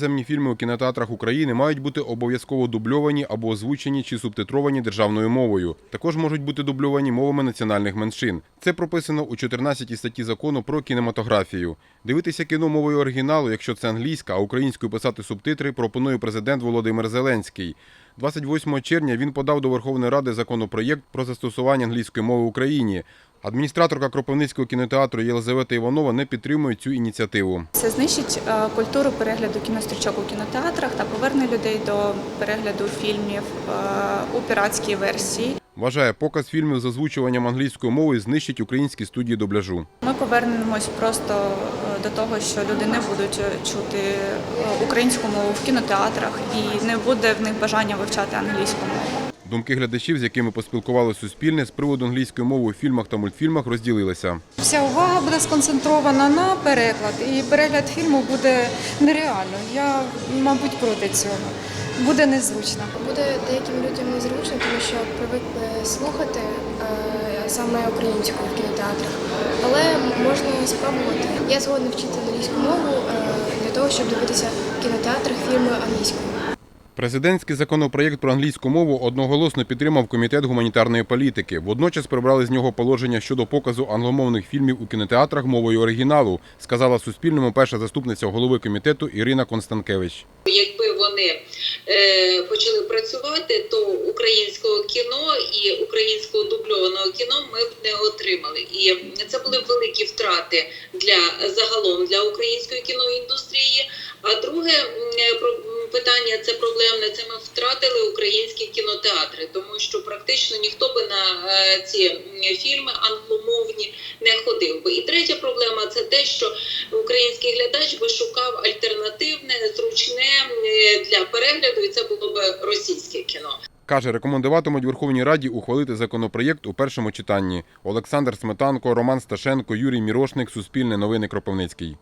іноземні фільми у кінотеатрах України мають бути обов'язково дубльовані або озвучені чи субтитровані державною мовою. Також можуть бути дубльовані мовами національних меншин. Це прописано у 14 статті закону про кінематографію. Дивитися кіно мовою оригіналу, якщо це англійська, а українською писати субтитри, пропонує президент Володимир Зеленський. 28 червня він подав до Верховної Ради законопроєкт про застосування англійської мови в Україні. Адміністраторка Кропивницького кінотеатру Єлизавета Іванова не підтримує цю ініціативу. Це знищить е, культуру перегляду кінострічок у кінотеатрах та поверне людей до перегляду фільмів е, у піратській версії. Вважає, показ фільмів з озвучуванням англійською мовою знищить українські студії дубляжу. Ми повернемось просто е, до того, що люди не будуть чути українську мову в кінотеатрах і не буде в них бажання вивчати англійську мову. Думки глядачів, з якими поспілкували Суспільне, з приводу англійської мови у фільмах та мультфільмах розділилися. Вся увага буде сконцентрована на переклад, і перегляд фільму буде нереально. Я, мабуть, проти цього. Буде незручно. Буде деяким людям незручно, тому що привикли слухати е, саме українською в кінотеатрах. Але можна спробувати. Я згодна вчити англійську мову е, для того, щоб дивитися в кінотеатрах фільми англійською. Президентський законопроєкт про англійську мову одноголосно підтримав комітет гуманітарної політики. Водночас прибрали з нього положення щодо показу англомовних фільмів у кінотеатрах мовою оригіналу, сказала Суспільному перша заступниця голови комітету Ірина Констанкевич. Якби вони е, почали працювати, то українського кіно і українського дубльованого кіно ми б не отримали. І це були б великі втрати для загалом для української кіноіндустрії. А друге е, питання це проблемне. Це ми втратили українські кінотеатри, тому що практично ніхто би на е, ці фільми англомовні не ходив би. І третя проблема це те, що український глядач би шукав альтернативне, зручне е, для перегляду, і це було б російське кіно. Каже, рекомендуватимуть Верховній Раді ухвалити законопроєкт у першому читанні. Олександр Сметанко, Роман Сташенко, Юрій Мірошник, Суспільне новини Кропивницький.